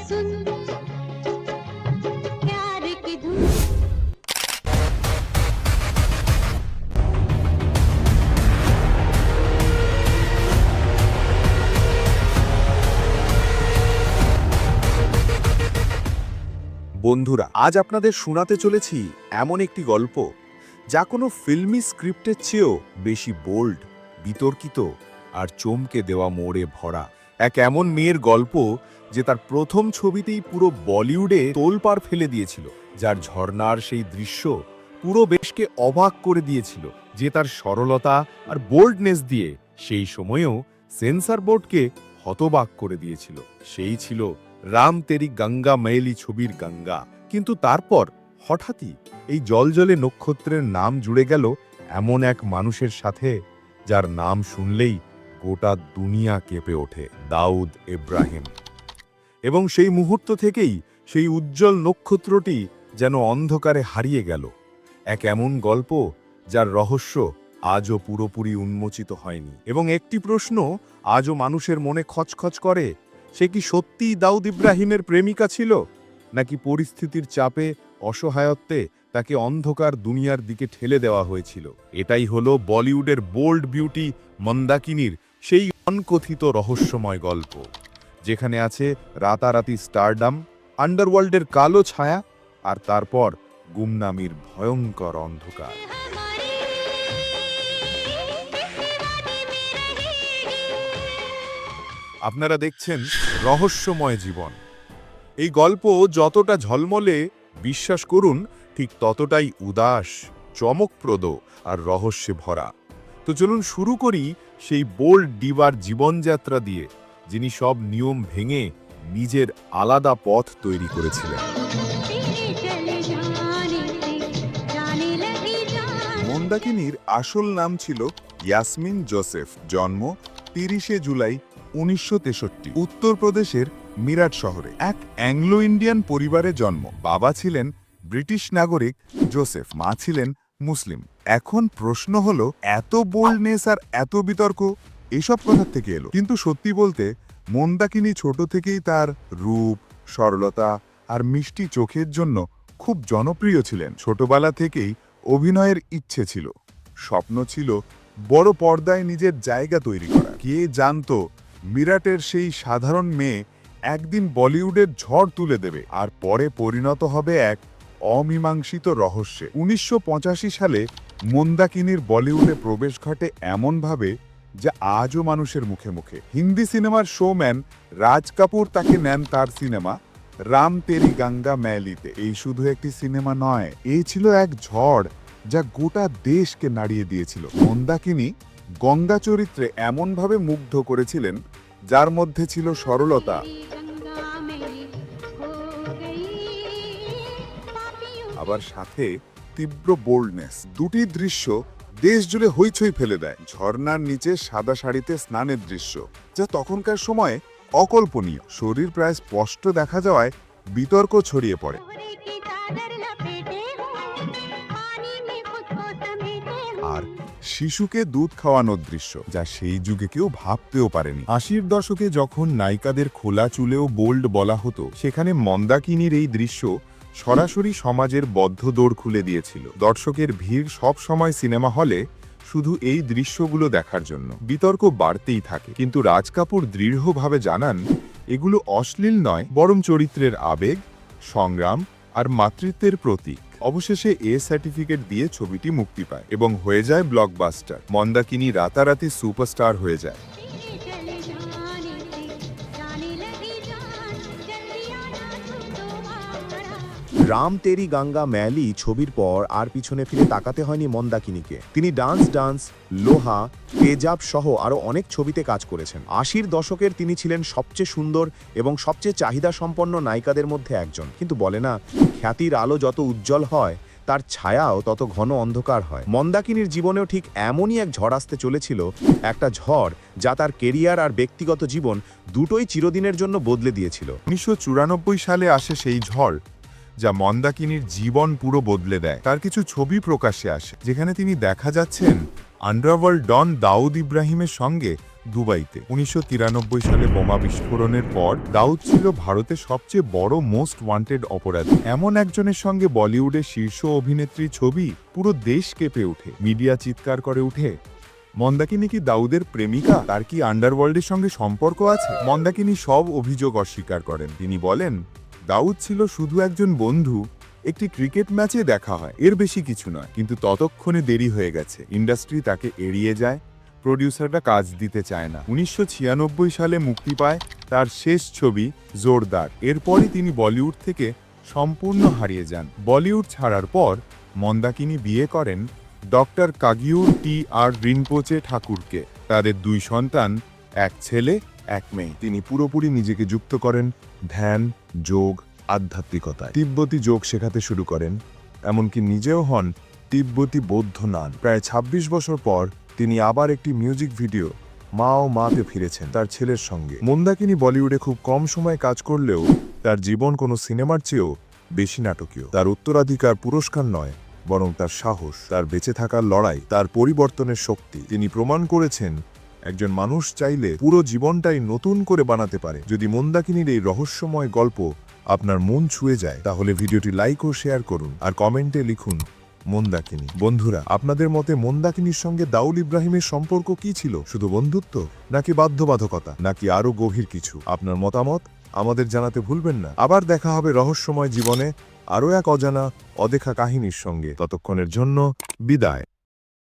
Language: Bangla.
सुन प्यार की धुन বন্ধুরা আজ আপনাদের শোনাতে চলেছি এমন একটি গল্প যা কোনো ফিল্মি স্ক্রিপ্টের চেয়েও বেশি বোল্ড বিতর্কিত আর চমকে দেওয়া মোড়ে ভরা এক এমন মেয়ের গল্প যে তার প্রথম ছবিতেই পুরো বলিউডে তোলপাড় ফেলে দিয়েছিল, যার ঝর্ণার সেই দৃশ্য পুরো বেশকে অবাক করে দিয়েছিল যে তার সরলতা আর বোল্ডনেস দিয়ে সেই সময়েও সেন্সর বোর্ডকে হতবাক করে দিয়েছিল। সেই ছিল রাম তেরি গঙ্গা মেলি ছবির গঙ্গা। কিন্তু তারপর হঠাৎই এই জলজলে নক্ষত্রের নাম জুড়ে গেল এমন এক মানুষের সাথে, যার নাম শুনলেই গোটা দুনিয়া কেঁপে ওঠে, দাউদ ইব্রাহিম। এবং সেই মুহূর্ত থেকেই সেই উজ্জ্বল নক্ষত্রটি যেন অন্ধকারে হারিয়ে গেল। এক এমন গল্প যার রহস্য আজও পুরোপুরি উন্মোচিত হয়নি। এবং একটি প্রশ্ন আজও মানুষের মনে খচখচ করে, সে কি সত্যিই দাউদ ইব্রাহিমের প্রেমিকা ছিল? নাকি পরিস্থিতির চাপে, অসহায়ত্বে তাকে অন্ধকার দুনিয়ার দিকে ঠেলে দেওয়া হয়েছিল? এটাই হলো বলিউডের বোল্ড বিউটি মন্দাকিনীর সেই অনকথিত রহস্যময় গল্প, যেখানে আছে রাতারাতি স্টারডাম, আন্ডারওয়ার্ল্ডের কালো ছায়া, আর তারপর গুমনামির ভয়ঙ্কর অন্ধকার। আপনারা দেখছেন রহস্যময় জীবন। এই গল্প যতটা ঝলমলে, বিশ্বাস করুন, ঠিক ততটাই উদাস, চমকপ্রদ আর রহস্যে ভরা। তো চলুন শুরু করি সেই বোল্ড ডিবার জীবনযাত্রা দিয়ে, যিনি সব নিয়ম ভেঙে নিজের আলাদা পথ তৈরি করেছিলেন। মন্দাকিনীর আসল নাম ছিল ইয়াসমিন জোসেফ, জন্ম তিরিশে জুলাই উনিশশো তেষট্টি। উত্তরপ্রদেশের মিরাট শহরে এক অ্যাংলো ইন্ডিয়ান পরিবারে জন্ম। বাবা ছিলেন ব্রিটিশ নাগরিক জোসেফ, মা ছিলেন মুসলিম। এখন প্রশ্ন হলো, এত বোল্ডনেস আর এত বিতর্ক, এসব কথার থেকে এলো? কিন্তু সত্যি বলতে, মন্দাকিনী ছোট থেকেই তার রূপ, সরলতা আর মিষ্টি চোখের জন্য খুব জনপ্রিয় ছিলেন। ছোটবেলা থেকেই অভিনয়ের ইচ্ছে ছিল। স্বপ্ন ছিল বড় পর্দায় নিজের জায়গা তৈরি করা। কে জানতো, মিরাটের সেই সাধারণ মেয়ে একদিন বলিউডের ঝড় তুলে দেবে, আর পরে পরিণত হবে এক অমীমাংসিত রহস্যে। উনিশশো পঁচাশি সালে মন্দাকিনীর বলিউডে প্রবেশ ঘটে এমনভাবে যা আজও মানুষের মুখে মুখে। হিন্দি সিনেমার শোম্যান রাজ কাপুর তাকে নেন তার সিনেমা রাম তেরি গঙ্গা ম্যালিতে। এই শুধু একটি সিনেমা নয়, এ ছিল এক ঝড় যা গোটা দেশকে নাড়িয়ে দিয়েছিল। মন্দাকিনী গঙ্গা চরিত্রে এমনভাবে মুগ্ধ করেছিলেন, যার মধ্যে ছিল সরলতা আবার সাথে তীব্র বোল্ডনেস দুটি দৃশ্য দেশ জুড়ে হইচই ফেলে দেয়। ঝর্নার নিচে সাদা শাড়িতে স্নানের দৃশ্য, যা তখনকার সময়ে অকল্পনীয়। শরীর প্রায় স্পষ্ট দেখা যাওয়ায় বিতর্ক ছড়িয়ে পড়ে। আর শিশুকে দুধ খাওয়ানোর দৃশ্য, যা সেই যুগে কেউ ভাবতেও পারেনি। আশির দশকে যখন নায়িকাদের খোলা চুলেও বোল্ড বলা হতো, সেখানে মন্দাকিনীর এই দৃশ্য সরাসরি সমাজের বদ্ধ দৌড় খুলে দিয়েছিল। দর্শকের ভিড় সব সময় সিনেমা হলে শুধু এই দৃশ্যগুলো দেখার জন্য। বিতর্ক বাড়তেই থাকে, কিন্তু রাজ কাপুর দৃঢ়ভাবে জানান, এগুলো অশ্লীল নয়, বরং চরিত্রের আবেগ, সংগ্রাম আর মাতৃত্বের প্রতীক। অবশেষে এ সার্টিফিকেট দিয়ে ছবিটি মুক্তি পায় এবং হয়ে যায় ব্লকবাস্টার। মন্দাকিনী রাতারাতি সুপারস্টার হয়ে যায়। রাম তেরি গঙ্গা ম্যালি ছবির পর আর পিছনে ফিরে তাকাতে হয়নি মন্দাকিনীকে। তিনি ডান্স ডান্স, লোহা, তেজাব সহ আরও অনেক ছবিতে কাজ করেছেন। আশির দশকের তিনি ছিলেন সবচেয়ে সুন্দর এবং সবচেয়ে চাহিদা সম্পন্ন নায়িকাদের মধ্যে একজন। কিন্তু বলে না, খ্যাতির আলো যত উজ্জ্বল হয়, তার ছায়াও তত ঘন অন্ধকার হয়। মন্দাকিনীর জীবনেও ঠিক এমনই এক ঝড় আসতে চলেছিল, একটা ঝড় যা তার কেরিয়ার আর ব্যক্তিগত জীবন দুটোই চিরদিনের জন্য বদলে দিয়েছিল। উনিশশো চুরানব্বই সালে আসে সেই ঝড়। যা মন্দাকিনীর জীবন পুরো বদলে দেয়। তার কিছু ছবি প্রকাশে আসে, যেখানে তিনি দেখা যাচ্ছেন আন্ডারওয়ার্ল্ড ডন দাউদ ইব্রাহিমের সঙ্গে দুবাইতে। উনিশশো তিরানব্বই সালে বোমা বিস্ফোরণের পর দাউদ ছিল ভারতের সবচেয়ে বড় মোস্ট ওয়ান্টেড অপরাধী। এমন একজনের সঙ্গে বলিউডের শীর্ষ অভিনেত্রী ছবি পুরো দেশ কেঁপে ওঠে। মিডিয়া চিৎকার করে উঠে, মন্দাকিনী কি দাউদের প্রেমিকা? তার কি আন্ডারওয়ার্ল্ডের সঙ্গে সম্পর্ক আছে? মন্দাকিনী সব অভিযোগ অস্বীকার করেন। তিনি বলেন দাউদ ছিল শুধু একজন বন্ধু। একটি ক্রিকেট ম্যাচে দেখা হয়। এর বেশি কিছু নয়, কিন্তু ততক্ষণে দেরি হয়ে গেছে। ইন্ডাস্ট্রি তাকে এড়িয়ে যায়, প্রডিউসাররা কাজ দিতে চায় না। উনিশশো ছিয়ানব্বই সালে মুক্তি পায় তার শেষ ছবি, জোরদার। এরপরই তিনি বলিউড থেকে সম্পূর্ণ হারিয়ে যান। বলিউড ছাড়ার পর মন্দাকিনী বিয়ে করেন ডক্টর কাগিউর টি আর রিনপোচে ঠাকুরকে। তাদের দুই সন্তান, এক ছেলে, এক মেয়ে। তিনি পুরোপুরি নিজেকে যুক্ত করেন ধ্যান, যোগ, আধ্যাত্মিকতায়। তিব্বতী যোগ শেখাতে শুরু করেন, এমনকি নিজেও হন তিব্বতী বৌদ্ধ নান। প্রায় ২৬ বছর পর তিনি আবার একটি মিউজিক ভিডিও মা ও মাতে ফিরেছেন, তার ছেলের সঙ্গে। মন্দাকিনী বলিউডে খুব কম সময় কাজ করলেও তার জীবন কোনো সিনেমার চেয়েও বেশি নাটকীয়। তার উত্তরাধিকার পুরস্কার নয়, বরং তার সাহস, তার বেঁচে থাকার লড়াই, তার পরিবর্তনের শক্তি। তিনি প্রমাণ করেছেন একজন মানুষ চাইলে পুরো জীবনটাই নতুন করে বানাতে পারে। যদি মন্দাকিনীর এই রহস্যময় গল্প আপনার মন ছুঁয়ে যায়, তাহলে ভিডিওটি লাইক ও শেয়ার করুন আর কমেন্টে লিখুন, মন্দাকিনী। বন্ধুরা, আপনাদের মতে মন্দাকিনীর সঙ্গে দাউল ইব্রাহিমের সম্পর্ক কি ছিল? শুধু বন্ধুত্ব? নাকি বাধ্যবাধকতা? নাকি আরও গভীর কিছু? আপনার মতামত আমাদের জানাতে ভুলবেন না। আবার দেখা হবে রহস্যময় জীবনে আরও এক অজানা, অদেখা কাহিনীর সঙ্গে। ততক্ষণের জন্য বিদায়।